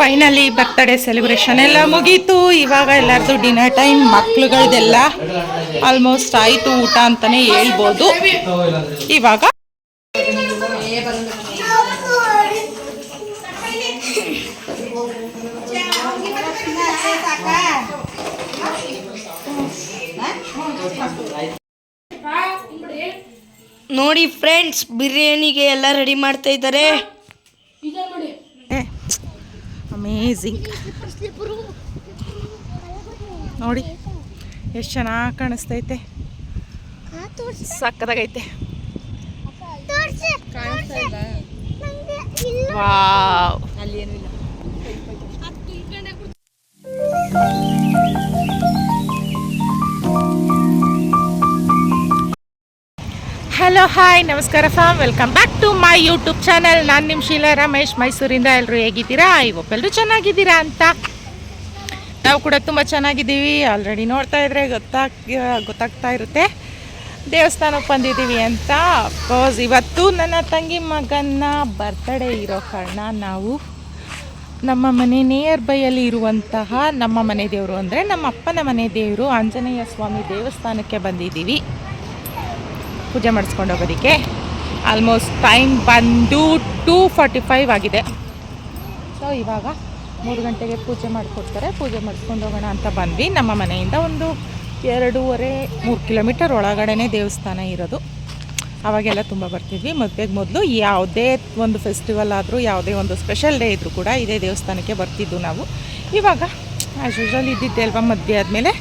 Finally birthday celebration ಎಲ್ಲ ಮುಗೀತು. ಇವಾಗ ಎಲ್ಲರದು ಡಿನ್ನರ್ ಟೈಮ್ ಮಕ್ಳುಗಳ್ದೆಲ್ಲ ಆಲ್ಮೋಸ್ಟ್ ಆಯಿತು ಊಟ ಅಂತಲೇ ಹೇಳ್ಬೋದು. ಇವಾಗ ನೋಡಿ ಫ್ರೆಂಡ್ಸ್ ಬಿರಿಯಾನಿಗೆ ಎಲ್ಲ ರೆಡಿ ಮಾಡ್ತಾ ಇದ್ದಾರೆ. ಅಮೇಝಿಂಗ್ ನೋಡಿ ಎಷ್ಟು ಚೆನ್ನಾಗಿ ಕಾಣಿಸ್ತೈತೆ. ಸಕ್ಕದಾಗೈತೆ. ವಾವ್. ಹಲೋ, ಹಾಯ್, ನಮಸ್ಕಾರ fam. Welcome back to my YouTube channel. ನಾನು ನಿಮ್ಮ ಶೀಲಾ ರಮೇಶ್. ಮೈಸೂರಿಂದ ಎಲ್ಲರೂ ಹೇಗಿದ್ದೀರಾ? ಇವಪ್ಪೆಲ್ಲರೂ ಚೆನ್ನಾಗಿದ್ದೀರಾ ಅಂತ. ನಾವು ಕೂಡ ತುಂಬ ಚೆನ್ನಾಗಿದ್ದೀವಿ. ಆಲ್ರೆಡಿ ನೋಡ್ತಾ ಇದ್ರೆ ಗೊತ್ತಾಗ, ಗೊತ್ತಾಗ್ತಾ ಇರುತ್ತೆ. ದೇವಸ್ಥಾನಕ್ಕೆ ಬಂದಿದ್ದೀವಿ ಅಂತ. ಅಫ್ಕೋರ್ಸ್ ಇವತ್ತು ನನ್ನ ತಂಗಿ ಮಗನ ಬರ್ತ್ಡೇ ಇರೋ ಕಾರಣ ನಾವು ನಮ್ಮ ಮನೆ ನಿಯರ್ ಬೈಯಲ್ಲಿ ಇರುವಂತಹ ನಮ್ಮ ಮನೆ ದೇವರು ಅಂದರೆ ನಮ್ಮ ಅಪ್ಪನ ಮನೆ ದೇವರು ಆಂಜನೇಯ ಸ್ವಾಮಿ ದೇವಸ್ಥಾನಕ್ಕೆ ಬಂದಿದ್ದೀವಿ. ಪೂಜೆ ಮಾಡಿಸ್ಕೊಂಡು ಹೋಗೋದಕ್ಕೆ. ಆಲ್ಮೋಸ್ಟ್ ಟೈಮ್ ಬಂದು ಟೂ ಫಾರ್ಟಿ ಫೈವ್ ಆಗಿದೆ. ಸೊ ಇವಾಗ ಮೂರು ಗಂಟೆಗೆ ಪೂಜೆ ಮಾಡಿಕೊಡ್ತಾರೆ. ಪೂಜೆ ಮಾಡಿಸ್ಕೊಂಡು ಹೋಗೋಣ ಅಂತ ಬಂದ್ವಿ. ನಮ್ಮ ಮನೆಯಿಂದ ಒಂದು ಎರಡೂವರೆ, ಮೂರು ಕಿಲೋಮೀಟರ್ ಒಳಗಡೆನೇ ದೇವಸ್ಥಾನ ಇರೋದು. ಅವಾಗೆಲ್ಲ ತುಂಬ ಬರ್ತಿದ್ವಿ. ಮದುವೆಗೆ ಮೊದಲು ಯಾವುದೇ ಒಂದು ಫೆಸ್ಟಿವಲ್ ಆದರೂ, ಯಾವುದೇ ಒಂದು ಸ್ಪೆಷಲ್ ಡೇ ಇದ್ದರೂ ಕೂಡ ಇದೇ ದೇವಸ್ಥಾನಕ್ಕೆ ಬರ್ತಿದ್ದು ನಾವು. ಇವಾಗ ಆ್ಯಸ್ ಯೂಶ್ವಲ್ ಇದ್ದಿದ್ದೆ ಅಲ್ವಾ, ಮದುವೆ ಆದಮೇಲೆ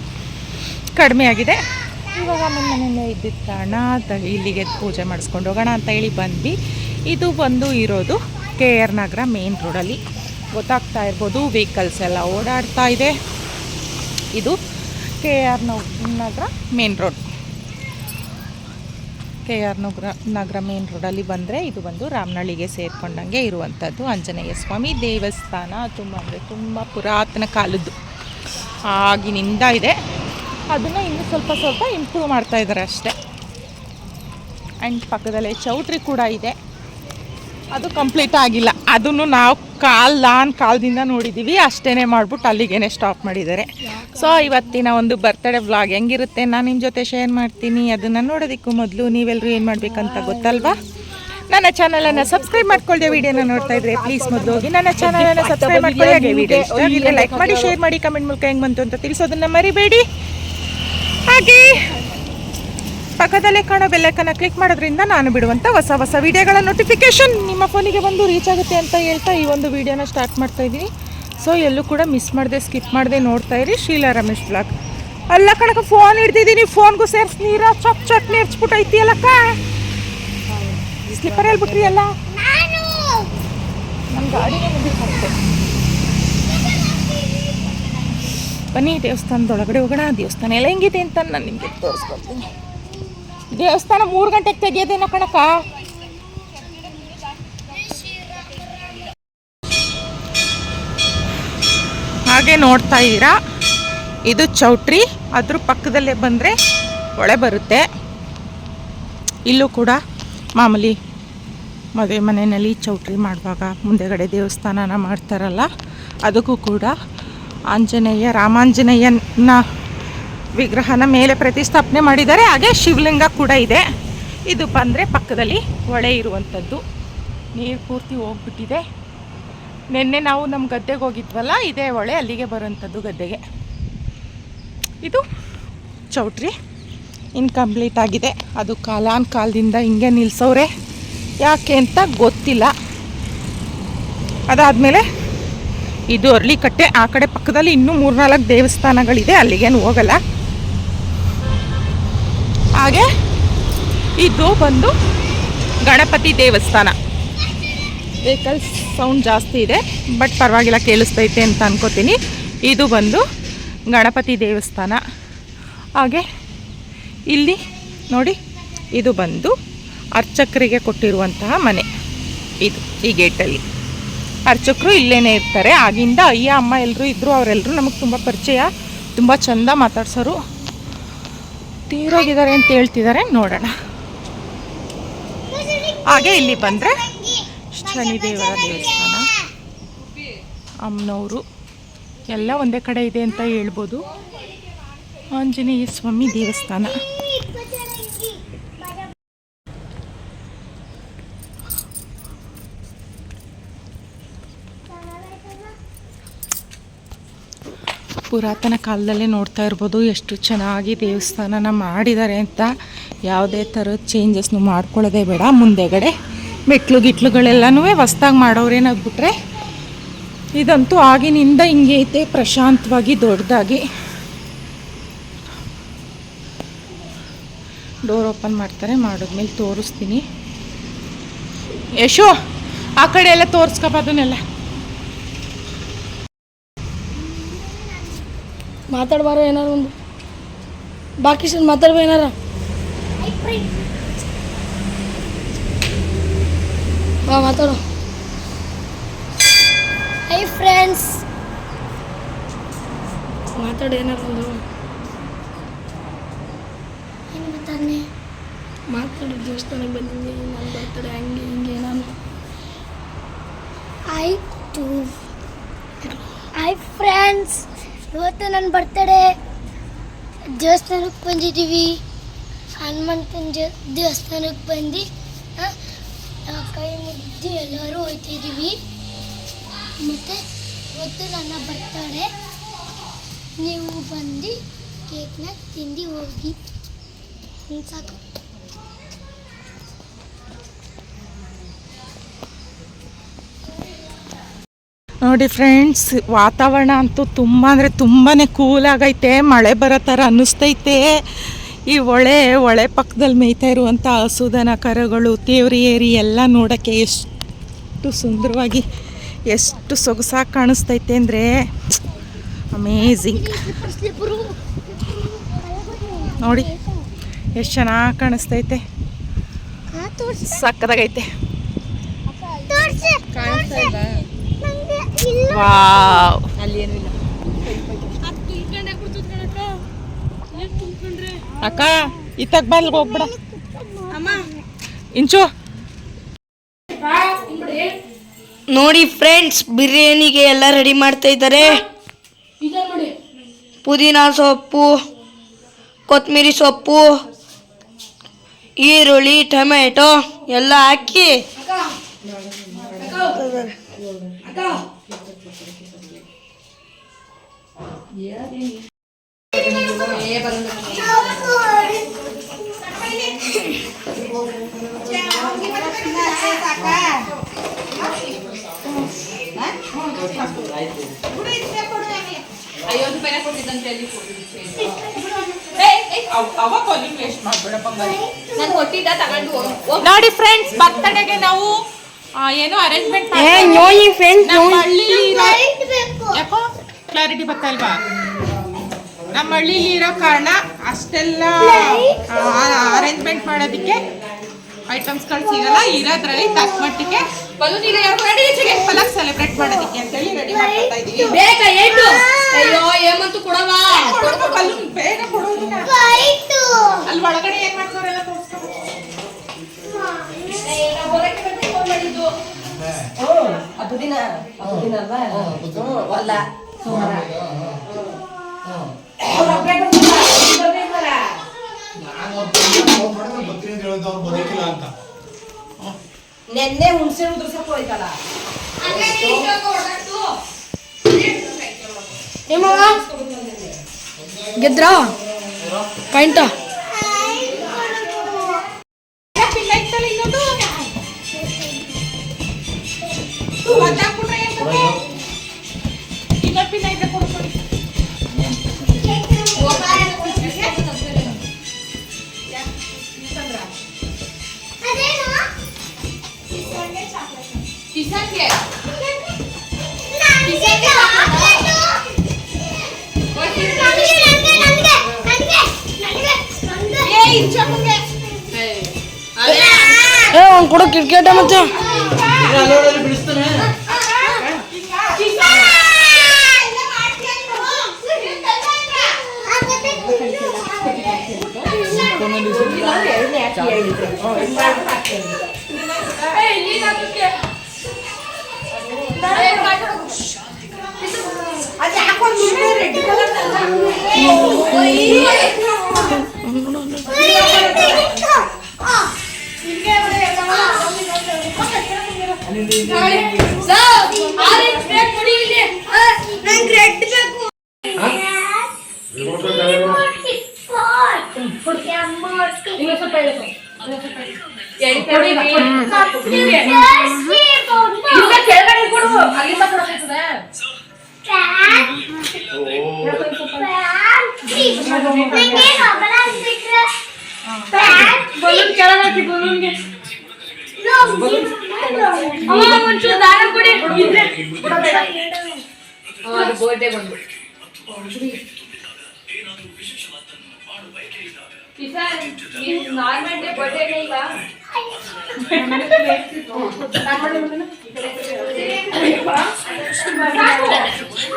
ಕಡಿಮೆ ಆಗಿದೆ. ಇವಾಗ ಅಮ್ಮನ ಮನೆಯಲ್ಲೇ ಇದ್ದಿದ್ದ ಕಾರಣ ಇಲ್ಲಿಗೆ ಪೂಜೆ ಮಾಡಿಸ್ಕೊಂಡು ಹೋಗೋಣ ಅಂತ ಹೇಳಿ ಬಂದ್ವಿ. ಇದು ಬಂದು ಇರೋದು ಕೆ ಆರ್ ನಗರ ಮೇನ್ ರೋಡಲ್ಲಿ. ಗೊತ್ತಾಗ್ತಾ ಇರ್ಬೋದು ವೆಹಿಕಲ್ಸ್ ಎಲ್ಲ ಓಡಾಡ್ತಾ ಇದೆ. ಇದು K R Nagar main road. K R Nagar Nagar main ರೋಡಲ್ಲಿ ಬಂದರೆ ಇದು ಬಂದು ರಾಮನಳ್ಳಿಗೆ ಸೇರಿಕೊಂಡಂಗೆ ಇರುವಂಥದ್ದು ಆಂಜನೇಯ ಸ್ವಾಮಿ ದೇವಸ್ಥಾನ. ತುಂಬ ಅಂದರೆ ತುಂಬ ಪುರಾತನ ಕಾಲದ್ದು. ಆಗಿನಿಂದ ಇದೆ. ಅದನ್ನು ಇನ್ನೂ ಸ್ವಲ್ಪ ಸ್ವಲ್ಪ ಇಂಪ್ರೂವ್ ಮಾಡ್ತಾ ಇದ್ದಾರೆ ಅಷ್ಟೇ. ಆ್ಯಂಡ್ ಪಕ್ಕದಲ್ಲೇ ಚೌಟ್ರಿ ಕೂಡ ಇದೆ. ಅದು ಕಂಪ್ಲೀಟ್ ಆಗಿಲ್ಲ. ಅದನ್ನು ನಾವು ಕಾಲ್ ನಾನು ಕಾಲದಿಂದ ನೋಡಿದ್ದೀವಿ ಅಷ್ಟೇ ಮಾಡ್ಬಿಟ್ಟು ಅಲ್ಲಿಗೇನೆ ಸ್ಟಾಪ್ ಮಾಡಿದ್ದಾರೆ. ಸೊ ಇವತ್ತಿನ ಒಂದು ಬರ್ತ್ಡೇ ವ್ಲಾಗ್ ಹೆಂಗಿರುತ್ತೆ? ನಾನು ನಿಮ್ಮ ಜೊತೆ ಶೇರ್ ಮಾಡ್ತೀನಿ. ಅದನ್ನು ನೋಡೋದಕ್ಕೂ ಮೊದಲು ನೀವೆಲ್ಲರೂ ಏನು ಮಾಡಬೇಕಂತ ಗೊತ್ತಲ್ವಾ? ನನ್ನ ಚಾನಲನ್ನು ಸಬ್ಸ್ಕ್ರೈಬ್ ಮಾಡ್ಕೊಳ್ಳದೆ ವಿಡಿಯೋನ ನೋಡ್ತಾ ಇದ್ರೆ ಪ್ಲೀಸ್ ಮೊದಲು ಹೋಗಿ ನನ್ನ ಚಾನಲನ್ನು ಸಬ್ಸ್ಕ್ರೈಬ್ ಮಾಡ್ಕೊಳ್ಳಿ ಲೈಕ್ ಮಾಡಿ ಶೇರ್ ಮಾಡಿ ಕಮೆಂಟ್ ಮೂಲಕ ಹೆಂಗೆ ಬಂತು ಅಂತ ತಿಳಿಸೋದನ್ನ ಮರಿಬೇಡಿ. ಹಾಗೆ ಪಕ್ಕದಲ್ಲೇ ಕಾಣೋ ಬೆಲ್ಲಕ್ಕನ್ನು ಕ್ಲಿಕ್ ಮಾಡೋದ್ರಿಂದ ನಾನು ಬಿಡುವಂಥ ಹೊಸ ಹೊಸ ವಿಡಿಯೋಗಳ ನೋಟಿಫಿಕೇಶನ್ ನಿಮ್ಮ ಫೋನಿಗೆ ಬಂದು ರೀಚ್ ಆಗುತ್ತೆ ಅಂತ ಹೇಳ್ತಾ ಈ ಒಂದು ವಿಡಿಯೋನ ಸ್ಟಾರ್ಟ್ ಮಾಡ್ತಾ ಇದ್ದೀನಿ. ಸೊ ಎಲ್ಲೂ ಕೂಡ ಮಿಸ್ ಮಾಡಿದೆ ಸ್ಕಿಪ್ ಮಾಡಿದೆ ನೋಡ್ತಾ ಇರಿ. ಶೀಲಾ ರಮೇಶ್ ಬ್ಲಾಗ್ ಅಲ್ಲ ಕಣಕ್ಕೆ ಫೋನ್ ಹಿಡ್ದಿದ್ದೀನಿ. ಫೋನ್ಗೂ ಸೇರ್ಸಿ ನೀರ. ಚಪ್ ಚಕ್ ನೀರ್ಚ್ಬಿಟ್ಟು ಐತಿ ಅಲ್ಲಕ್ಕ ಸ್ಲಿಪ್ಪರ್ ಹೇಳ್ಬಿಟ್ರಿ ಅಲ್ಲ ನಮ್ಮ ಗಾಡಿನೇ ಮುಂದೆ ಬರುತ್ತೆ ಬನ್ನಿ, ದೇವಸ್ಥಾನದೊಳಗಡೆ ಹೋಗೋಣ. ದೇವಸ್ಥಾನ ಎಲ್ಲ ಹೆಂಗಿದೆ ಅಂತ ನಾನು ನಿಮಗೆ ತೋರಿಸ್ಕೊಡ್ತೀನಿ. ದೇವಸ್ಥಾನ ಮೂರು ಗಂಟೆಗೆ ತೆಗಿಯೋದೇನೋ ಕಣಕ್ಕ? ಹಾಗೆ ನೋಡ್ತಾ ಇದ್ದೀರಾ? ಇದು ಚೌಟ್ರಿ. ಅದ್ರ ಪಕ್ಕದಲ್ಲೇ ಬಂದರೆ ಒಳೆ ಬರುತ್ತೆ. ಇಲ್ಲೂ ಕೂಡ ಮಾಮೂಲಿ ಮದುವೆ ಮನೆಯಲ್ಲಿ ಚೌಟ್ರಿ ಮಾಡುವಾಗ ಮುಂದೆಗಡೆ ದೇವಸ್ಥಾನನ ಮಾಡ್ತಾರಲ್ಲ, ಅದಕ್ಕೂ ಕೂಡ ಆಂಜನೇಯ, ರಾಮಾಂಜನೇಯನ ವಿಗ್ರಹನ ಮೇಲೆ ಪ್ರತಿಷ್ಠಾಪನೆ ಮಾಡಿದ್ದಾರೆ. ಹಾಗೆ ಶಿವಲಿಂಗ ಕೂಡ ಇದೆ. ಇದು ಬಂದರೆ ಪಕ್ಕದಲ್ಲಿ ಹೊಳೆ ಇರುವಂಥದ್ದು ನೀರು ಪೂರ್ತಿ ಹೋಗ್ಬಿಟ್ಟಿದೆ. ನಿನ್ನೆ ನಾವು ನಮ್ಮ ಗದ್ದೆಗೆ ಹೋಗಿದ್ವಲ್ಲ, ಇದೇ ಹೊಳೆ ಅಲ್ಲಿಗೆ ಬರುವಂಥದ್ದು ಗದ್ದೆಗೆ. ಇದು ಚೌಟ್ರಿ. ಇನ್ಕಂಪ್ಲೀಟ್ ಆಗಿದೆ. ಅದು ಕಾಲಾನ್ ಕಾಲದಿಂದ ಹಿಂಗೆ ನಿಲ್ಸೋರೆ ಯಾಕೆ ಅಂತ ಗೊತ್ತಿಲ್ಲ. ಅದಾದಮೇಲೆ ಇದು ಅರ್ಳಿಕಟ್ಟೆ ಆ ಕಡೆ ಪಕ್ಕದಲ್ಲಿ ಇನ್ನೂ ಮೂರ್ನಾಲ್ಕು ದೇವಸ್ಥಾನಗಳಿದೆ ಅಲ್ಲಿಗೇನು ಹೋಗಲ್ಲ. ಹಾಗೆ ಇದು ಬಂದು ಗಣಪತಿ ದೇವಸ್ಥಾನ. ವೆಹಿಕಲ್ಸ್ ಸೌಂಡ್ ಜಾಸ್ತಿ ಇದೆ ಬಟ್ ಪರವಾಗಿಲ್ಲ, ಕೇಳಿಸ್ತೈತೆ ಅಂತ ಅನ್ಕೋತೀನಿ. ಇದು ಬಂದು ಗಣಪತಿ ದೇವಸ್ಥಾನ. ಹಾಗೆ ಇಲ್ಲಿ ನೋಡಿ, ಇದು ಬಂದು ಅರ್ಚಕರಿಗೆ ಕೊಟ್ಟಿರುವಂತಹ ಮನೆ. ಇದು ಈ ಗೇಟಲ್ಲಿ ಅರ್ಚಕರು ಇಲ್ಲೇನೇ ಇರ್ತಾರೆ. ಆಗಿಂದ ಅಯ್ಯ ಅಮ್ಮ ಎಲ್ಲರೂ ಇದ್ದರು ಅವರೆಲ್ಲರೂ ನಮಗೆ ತುಂಬ ಪರಿಚಯ, ತುಂಬ ಚಂದ ಮಾತಾಡ್ಸೋರು. ತೀರೋಗಿದ್ದಾರೆ ಅಂತ ಹೇಳ್ತಿದ್ದಾರೆ ನೋಡೋಣ. ಹಾಗೆ ಇಲ್ಲಿ ಬಂದರೆ ಶನಿದೇವರ ದೇವಸ್ಥಾನ. ಅಮ್ಮನವರು ಎಲ್ಲ ಒಂದೇ ಕಡೆ ಇದೆ ಅಂತ ಹೇಳ್ಬೋದು. ಆಂಜನೇಯ ಸ್ವಾಮಿ ದೇವಸ್ಥಾನ. ಪುರಾತನ ಕಾಲದಲ್ಲೇ ನೋಡ್ತಾ ಇರ್ಬೋದು ಎಷ್ಟು ಚೆನ್ನಾಗಿ ದೇವಸ್ಥಾನನ ಮಾಡಿದ್ದಾರೆ ಅಂತ. ಯಾವುದೇ ಥರದ ಚೇಂಜಸ್ನು ಮಾಡ್ಕೊಳ್ಳೋದೇ ಬೇಡ. ಮುಂದೆಗಡೆ ಮೆಟ್ಲು ಗಿಟ್ಲುಗಳೆಲ್ಲನೂ ಹೊಸ್ದಾಗಿ ಮಾಡೋರೇನಾಗ್ಬಿಟ್ರೆ ಬಿಟ್ರೆ ಇದಂತೂ ಆಗಿನಿಂದ ಹಿಂಗೆ ಐತೆ, ಪ್ರಶಾಂತವಾಗಿ ದೊಡ್ಡದಾಗಿ. ಡೋರ್ ಓಪನ್ ಮಾಡ್ತಾರೆ, ಮಾಡಿದ್ಮೇಲೆ ತೋರಿಸ್ತೀನಿ. ಯಶೋ, ಆ ಕಡೆ ಎಲ್ಲ ತೋರಿಸ್ಕಪ್ಪ ಅದನ್ನೆಲ್ಲ. ಮಾತಾಡ್ಬಾರ ಏನಾರು ಒಂದು. ಬಾಕಿ ಸರ್ ಮಾತಾಡ್ಬೋ ಏನಾರ? ಓ ಮಾತಾಡು. ಹೈ ಫ್ರೆಂಡ್ಸ್ ಮಾತಾಡು ಏನಾರು ಒಂದು. ಮಾತಾಡು ದೇವಸ್ಥಾನಕ್ಕೆ ಬಂದಿದ್ದೆ ನಾನು ಬರ್ತಾರೆ ಹಂಗೆ ಹಿಂಗೆ ನಾನು. ಆಯ್ತು ಐ ಫ್ರೆಂಡ್ಸ್ ಇವತ್ತು ನನ್ನ ಬರ್ತಡೇ ದೇವಸ್ಥಾನಕ್ಕೆ ಬಂದಿದ್ದೀವಿ. ಹನುಮಂತನ ದೇವಸ್ಥಾನಕ್ಕೆ ಬಂದು ಕೈ ಮುಗ್ದು ಎಲ್ಲರೂ ಹೋಗ್ತಿದ್ದೀವಿ ಮತ್ತು ಇವತ್ತು ನನ್ನ ಬರ್ತಡೇ ನೀವು ಬಂದು ಕೇಕ್ನ ತಿಂದು ಹೋಗಿ. ಸಾಕು. ನೋಡಿ ಫ್ರೆಂಡ್ಸ್ ವಾತಾವರಣ ಅಂತೂ ತುಂಬ ಅಂದರೆ ತುಂಬಾ ಕೂಲಾಗೈತೆ ಮಳೆ ಬರೋ ಥರ ಅನ್ನಿಸ್ತೈತೆ. ಈ ಹೊಳೆ ಹೊಳೆ ಪಕ್ಕದಲ್ಲಿ ಮೇಯ್ತಾ ಇರುವಂಥ ಹಸುದನ ಕರುಗಳು ತೇವ್ರಿ ಏರಿ ಎಲ್ಲ ನೋಡೋಕ್ಕೆ ಎಷ್ಟು ಸುಂದರವಾಗಿ ಎಷ್ಟು ಸೊಗಸಾಗಿ ಕಾಣಿಸ್ತೈತೆ ಅಂದರೆ ಅಮೇಝಿಂಗ್ ನೋಡಿ ಎಷ್ಟು ಚೆನ್ನಾಗಿ ಕಾಣಿಸ್ತೈತೆ. ಸಕ್ಕದಾಗೈತೆ ಅಕ್ಕ ಇತ್ತಾಗ ಬಲ್ಗೆ ಹೋಗ್ಬಿಡ. ಇಂಚು. ನೋಡಿ ಫ್ರೆಂಡ್ಸ್ ಬಿರಿಯಾನಿಗೆ ಎಲ್ಲ ರೆಡಿ ಮಾಡ್ತಾ ಇದ್ದಾರೆ. ಪುದೀನ ಸೊಪ್ಪು ಕೊತ್ತಂಬರಿ ಸೊಪ್ಪು, ಈರುಳ್ಳಿ, ಟೊಮೆಟೊ ಎಲ್ಲ ಹಾಕಿ. ನೋಡಿ ಫ್ರೆಂಡ್ಸ್ ಬರ್ತಡೆಗೆ ನಾವು ಏನೋ ಅರೇಂಜ್ಮೆಂಟ್ ಯಾಕೋ ಕ್ಲಾರಿಟಿ ಬರ್ತಾ ಇಲ್ವಾ ನಮ್ಮ ಹಳ್ಳಿಲಿ ಇರೋ ಕಾರಣ ಅಷ್ಟೆಲ್ಲ ಅರೇಂಜ್ಮೆಂಟ್ ಮಾಡೋದಕ್ಕೆ ಐಟಮ್ಸ್ಗಳು ಸಿಗಲ್ಲ. ಇರೋದ್ರಲ್ಲಿ ತಕ್ಕ ಮಟ್ಟಿಗೆ ಪಲಾಕ್ ಸೆಲೆಬ್ರೇಟ್ ಮಾಡೋದಕ್ಕೆ ಅಂತೇಳಿ ರೆಡಿ ಮಾಡ್ತಾ ಇದೀವಿ ಬೇಗ ಏಟು. ಅಯ್ಯೋ ಏಮಂತೂ ಕೊಡವಾ ಬೇಗ ಕೊಡೋದಿಲ್ಲ ಅಲ್ಲಿ ಒಳಗಡೆ ಏನ್ ಮಾಡ್ತಾರೆಲ್ಲ ಅಂತ ನೆನ್ನೆ ಹುಣಸೆ ಉದುರ್ಸಕ್ ಹೋಯ್ತಲ್ಲ ಗೆದ್ರ? ಪಾಯಿಂಟ? Eh, orang kurang kiki ada macam. Kita lagi ini aja. Eh, ini satu ke. Ada aku juga ready. ಕೆಳಗಡೆ ಕೊಡು ಅಲ್ಲಿಂದ ಕೊಡಕ್ಕಾಗ್ತದೆ ಬಲೂನ್ ಕೆಳಗೆ ಬಲೂನ್ಗೆ ಒಂಚೂರು ದಾರ ಕೊಡಿ ಇದ್ರೆ ನಾರ್ಮಲ್ ಡೇ ಬರ್ಡೇ ಇಲ್ಲ ಐದುವರೆಗೆ ಬೆಂಗಳೂರು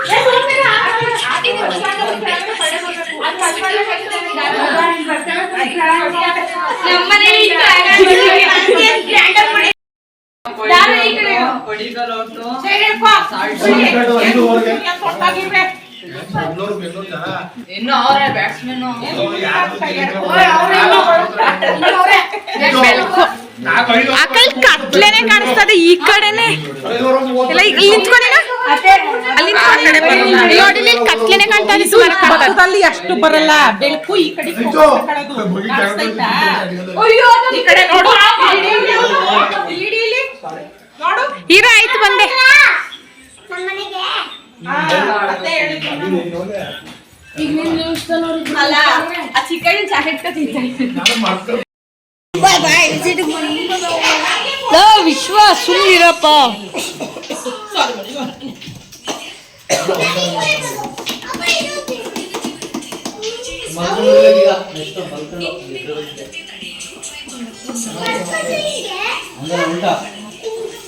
ಬೆಂಗಳೂರು ಜನ ಇನ್ನು ಅವರೇ ಬ್ಯಾಟ್ಸ್ಮನ್ ನಾಲ್ಕು ಐದು ಆ ಕೈ ಕತ್ಲೆನೆ ಕಾಣಿಸ್ತದೆ ಈ ಕಡೆನೆ ಐದುವರೆ ಮೂವತ್ತು ಎಲ್ಲ ಇಲ್ಲಿ ನಿಂತ್ಕೊಂಡಿನ ಕತ್ಲೆನೆ ಕಾಣ್ತಾ ಇದೆ ಸುಮಾರು ಪಕ್ಕದಲ್ಲಿ ಅಷ್ಟು ಬರಲ್ಲ ಬೆಳಕು ಈ ಕಡೆ ಈ ಕಡೆ ನೋಡು ಇಡಿ ಇಲ್ಲಿ. ನೋಡು ಇರ ಆಯ್ತು ಬಂದೆ ಅಲ್ಲ ಆ chicken jacket Vishwa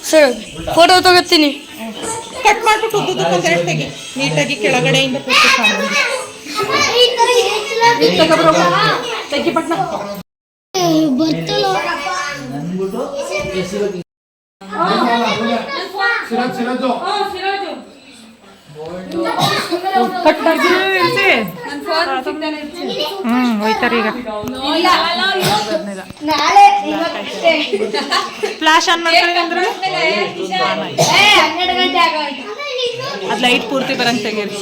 sir photo ತಗೋತೀನಿ. ಕಟ್ ಮಾಡ್ಬಿಟ್ಟು ತೆಗಿ ನೀಟಾಗಿ ಕೆಳಗಡೆಯಿಂದ ಪೂರ್ತಿ ಕಾಣೋದು. ಬರ್ತಲ್ಲ ಸಿರಾಜ್ ಸಿರಾಜು ಹ್ಮ್ ಹೋಯ್ತಾರೆ ಈಗ ನಾಳೆ ಇವತ್ತೇ ಫ್ಲಾಶ್ ಆನ್ ಮಾಡ್ಕೊಳ್ಳಿ ಅಂದ್ರೆ ಹನ್ನೆರಡು ಗಂಟೆ ಆಗೋಯ್ತು ಅದ್ ಲೈಟ್ ಪೂರ್ತಿ ಬರಂಗ್ ತೆಗೀರಿ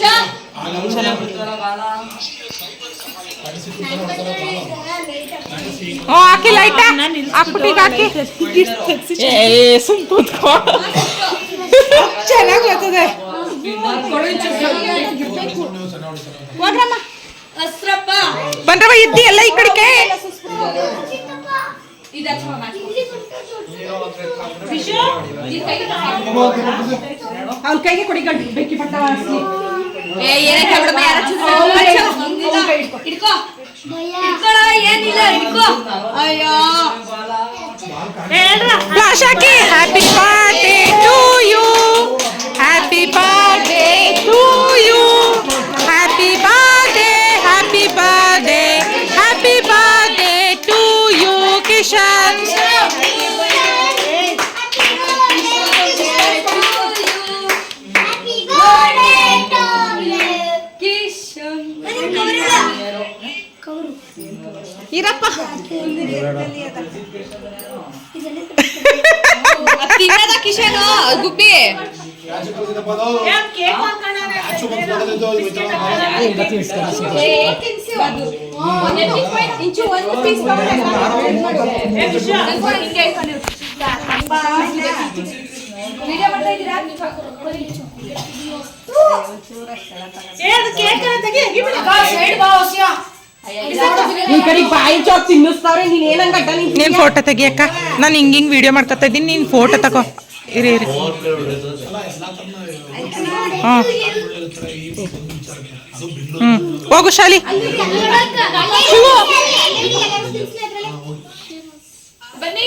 ಓ ಹಾಕಿ ಲೈಟ್ ಹಾಕ್ಬಿಟ್ಟು ಈಗ ಹಾಕಿ ಏ ಸುಮ್ ಕೂತ್ಕೋ ಚೆನ್ನಾಗಿ ಬರ್ತದೆ ಹೋಗ್ರಮ್ಮ ಬನ್ರಮ್ಮ ಇದ್ದಿ ಎಲ್ಲ ಈ ಕಡೆಗೆ ಅವ್ನ ಕೈಗೆ ಕೊಡಿ ಗಂಟು ಬೆಕ್ಕಿ ಪಟ್ಟ flash hockey happy birthday to you ತಿನ್ನದ ಕಿಶನ್ ಗುಬ್ಬಿ ಕ್ಯಾಚ್ ಕೊಡ್ತಿದ್ದಪ್ಪ ಅದು. ಕ್ಯಾಚ್ ಬಂದು ನೀನ್ ಫೋಟೋ ತೆಗಿಯಕ್ಕ. ನಾನು ಹಿಂಗ್ ಹಿಂಗ್ ವಿಡಿಯೋ ಮಾಡ್ಕೊತಾ ಇದ್ದೀನಿ. ನೀನ್ ಫೋಟೋ ತಗೋ ಇರಿ ಇರಿ. ಹಾ ಹ್ಮ್. ಹೋಗು ಶಾಲಿ. ಬನ್ನಿ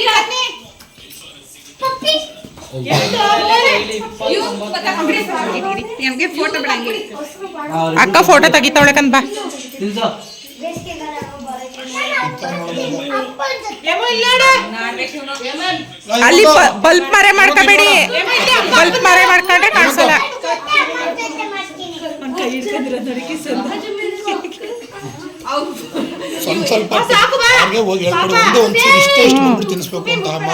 ಅಕ್ಕ ಫೋಟೋ ತೆಗಿತಾವಳೆ ಕಂದ್ ಬಾ. ಅಲ್ಲಿ ಬಲ್ಪ್ ಮರೆ ಮಾಡ್ಕೋಬೇಡಿ ಬಲ್ಪ್ ಮರೆ ಮಾಡ್ಕೊಂಡ್ರೆ ಕಾಣಿಸಲ್ಲ ಸ್ವಲ್ಪ ಸ್ವಲ್ಪ ಹಾಗೆ ಹೋಗಿ ಹೇಳ್ಕೊಡು ಒಂದು ಒಂಚೂರು ಇಷ್ಟೇ ಇಷ್ಟು ಮಾಡ್ಬಿಟ್ಟು ತಿನ್ನಿಸ್ಬೇಕು ಅಂತ ಅಮ್ಮ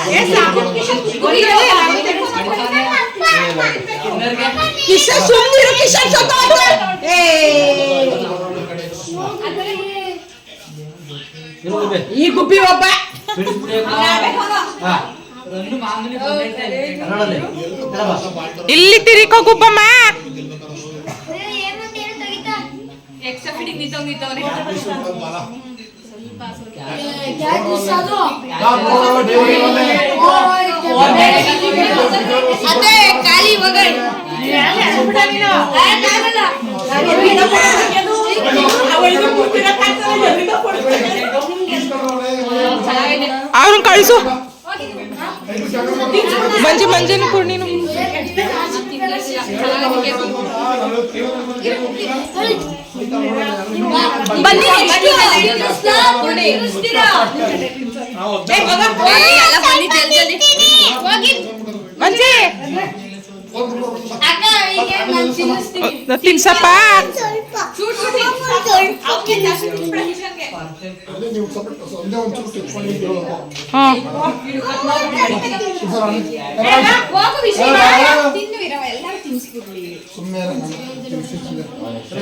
ಕಿಶನ್ ಸುಮ್ನಿರು ಕಿಶನ್ ಸತ್ತೋಯ್ತು. ಏ ಈ ಗುಬ್ಬಿ ಒಬ್ಬ. ಇಲ್ಲಿ ತಿರಿಕೋ ಗುಬ್ಬಮ್ಮ. ಖಾಲಿ ಒಗ್ಗರಣೆ ಅವ್ರನ್ನ ಕಳಿಸು ಮಂಜು ಮಂಜುನು ಕೊಡು ನೀನು ಬನ್ನಿ next. ಕೊಡಿ. ಏ, ಎಲ್ಲ ಬನ್ನಿ ಜಲ್ದಿ ಜಲ್ದಿ ಮಂಜಿ ಅಕ್ಕ ಈಗ ನಾನು ತಿನ್ನಿಸ್ತೀನಿ ತಿನ್ಸಪ್ಪ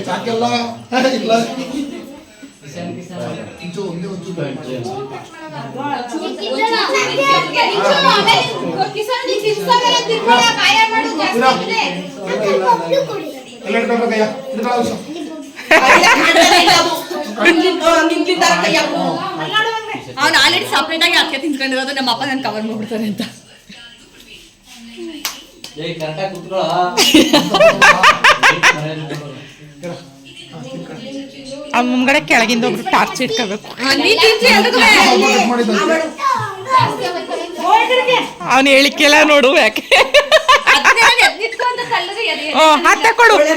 ಸಾಕೆಲ್ಲ ಇಲ್ಲ ಇಂಚು ಒಂದೇ ಒಂಚೂರು ಕಿಸನ್ ನೀನ್ ತಿನ್ಸಾಗಲ್ಲ ತಿನ್ಬೇಡ ಕಾಯ ಮಾಡು ಅವ್ನು ಆಲ್ರೆಡಿ ಸಪ್ರೇಟ್ ಆಗಿ ಅಕ್ಕೆ ತಿನ್ಕೊಂಡಿರೋದು ನಮ್ಮ ಅಪ್ಪ ನನ್ ಕವರ್ ಮಾಡ್ಬಿಡ್ತಾರೆ ಅಂತ. ಅವ್ನ ಮುಂಗಡೆ ಕೆಳಗಿಂದ ಒಬ್ರು ಟಾರ್ಚ್ ಇಟ್ಕೋಬೇಕು. ಅವನು ಹೇಳಿಕೆಲ್ಲ ನೋಡು ಯಾಕೆ? ಹತ್ತ ಕೊಡು ಒಳ್ಳೆ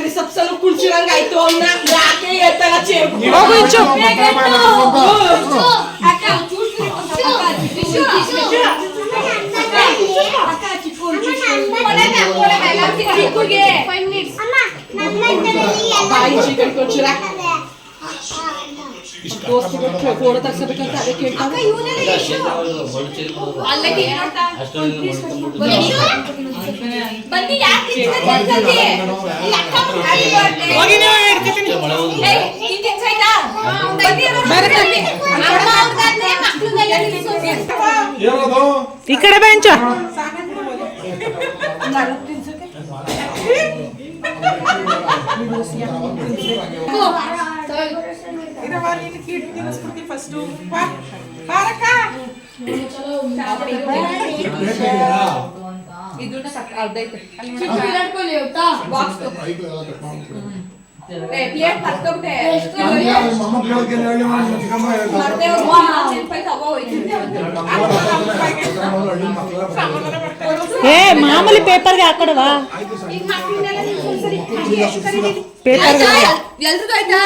ಕುಳ್ಸಿರಂಗ ಆಯ್ತು ಅವ್ನ ಯಾಕೆ ಎತ್ತಲ್ಲ ಚೇರ್ ಹೋಗು ಇಂಚು ಅಕ್ಕ ಚೂಸ್ರಿ ವಿಶು ಚಿಕ್ಕುಗೆ ಬಾಯಿ ಚಿಕನ್ ಕೊಡ್ಸಿರ దోస్తు కొట్టు గోడ తక్షణ ఇక్కడ బెంచ్ ಏಯ್, ನೀನ್. ಏನದು ಈ ಕಡೆ ಬೆಂಚು ಇದನ್ನ ಸಕ್ಕ- ಅರ್ಧೈತೆ. ಚಿಕ್ಕ ಹಿಡ್ಕೊಳ್ಳಿ ಆಯ್ತಾ ತಗೋ. ಐದು ಎಲ್ಲ ಏ, ಮಾಮೂಲಿ ಪೇಪರ್ಗೆ ಹಾಕೊಡವಾ. ಪೇಪರ್ಗೆ ಎಲ್ರಿಗೂ ಆಯ್ತಾ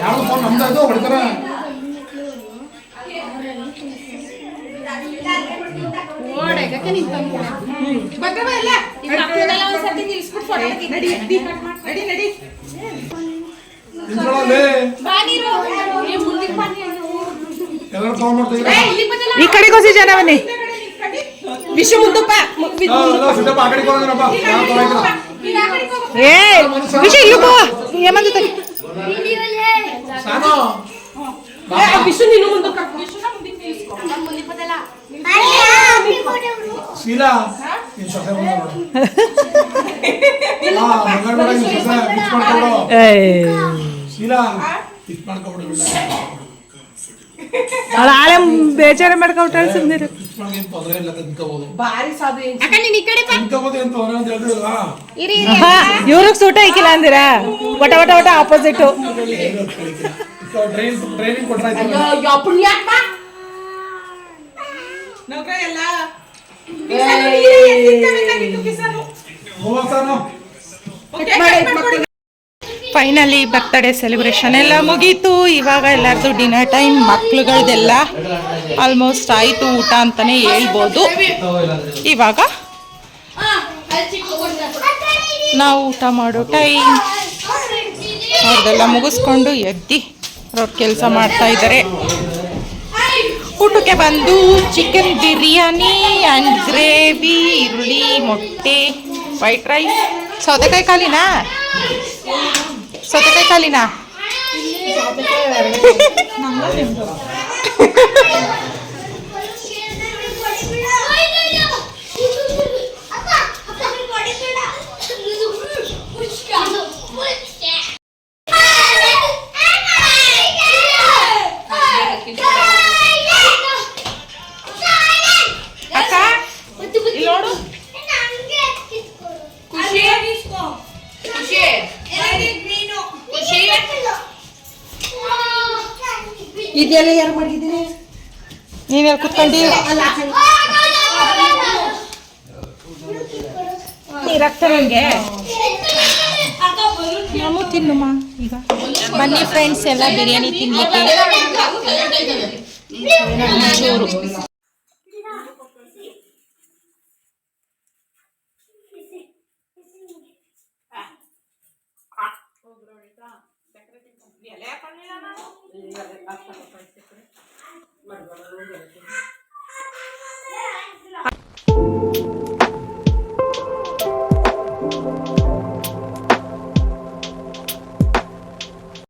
ಯಾರು ಫೋನ್ ಹೊಡಿತಾರೆ? ಒಂದ್ಸತಿ ನಿಲ್ಸ್ಬಿಟ್ಟು. ಏ, ಮುಂದಕ್ಕೆ ಬಾ ನೀನು. ಎಲ್ಲರೂ ಫೋನ್ ಮಾಡ್ತಾ ಏ, ಇಲ್ಲಿ ಬಂದಲ್ಲ. ಈ ಕಡೆಗೆ ಹೊಸಿ ಜನ ಬನ್ನಿ. ವಿಷು ಮುಂದಪ್ಪ. ಏ ವಿಷಯ ಇಲ್ಲಪ್ಪ ಸಾನು ವಿಷು ನೀನು ಮುಂದಕ್ಕ ಶೀಲಾ ಆಳೆ ಬೇಜಾರ ಮಾಡ್ಕೊಬಿಟ್ಟಾಳೆ ಸುಮ್ಮನೆ ಪಿಚ್ ಮಾಡ್ಗೆ ತೊಂದರೆ ಇಲ್ಲ ತಿನ್ಕೋಬಹುದು ಬಾರಿ ಸಾಧು ಏನ್ ಅಕ್ಕ ನೀನ್ ಈ ಕಡೆ ಬಾ. ತಿನ್ಕೋಬಹುದು ಅಂತ ತೊಂದರೆ ಅಂತ ಹೇಳಿದ್ರಲ್ವಾ ಇರಿ ಇರಿ. ಇವ್ರಿಗೆ ಸೂಟ ಹಾಕಿಲ್ಲ ಅಂದಿರಾ? ಒಟ ಒಟ ಒಟ ಆಪೋಸಿಟ್ ಟ್ರೈನ್ ಟ್ರೈನಿಂಗ್ ಕೊಟ್ರಾಯ್ತು. ಅಯ್ಯೋ ಯಾ ಪುಣ್ಯಾತ್ಮ ಹೋಗ ಸಾನು. ಫೈನಲಿ ಬರ್ತ್ಡೇ ಸೆಲೆಬ್ರೇಷನ್ ಎಲ್ಲ ಮುಗೀತು. ಇವಾಗ ಎಲ್ಲರದು ಡಿನ್ನರ್ ಟೈಮ್ ಮಕ್ಳುಗಳ್ದೆಲ್ಲ ಆಲ್ಮೋಸ್ಟ್ ಆಯಿತು ಊಟ ಅಂತಲೇ ಹೇಳ್ಬೋದು. ಇವಾಗ ನಾವು ಊಟ ಮಾಡೋ ಟೈಮ್ ಅವ್ರದ್ದೆಲ್ಲ ಮುಗಿಸ್ಕೊಂಡು ಎದ್ದಿ ಅವ್ರ ಕೆಲಸ ಮಾಡ್ತಾ ಇದ್ದಾರೆ ಊಟಕ್ಕೆ ಬಂದು ಚಿಕನ್ ಬಿರಿಯಾನಿ ಆ್ಯಂಡ್ ಗ್ರೇವಿ ಈರುಳ್ಳಿ, ಮೊಟ್ಟೆ ವೈಟ್ ರೈಸ್ ಸೌತೆಕಾಯಿ ಖಾಲಿನಾ? ಸೌತೆಕಾಯಿ ಖಾಲಿನಾ ಇದೆಲ್ಲ ಯಾರು ಮಾಡಿದ್ದೀನಿ ನೀನೆಲ್ಲ ಕುತ್ಕೊಂಡು ನೀರಾಗ್ತ ನಂಗೆ. ನಾವು ತಿನ್ನುಮ್ಮ ಈಗ. ಬನ್ನಿ ಫ್ರೆಂಡ್ಸ್ ಎಲ್ಲ ಬಿರಿಯಾನಿ ತಿನ್ಲಿಕ್ಕೆ.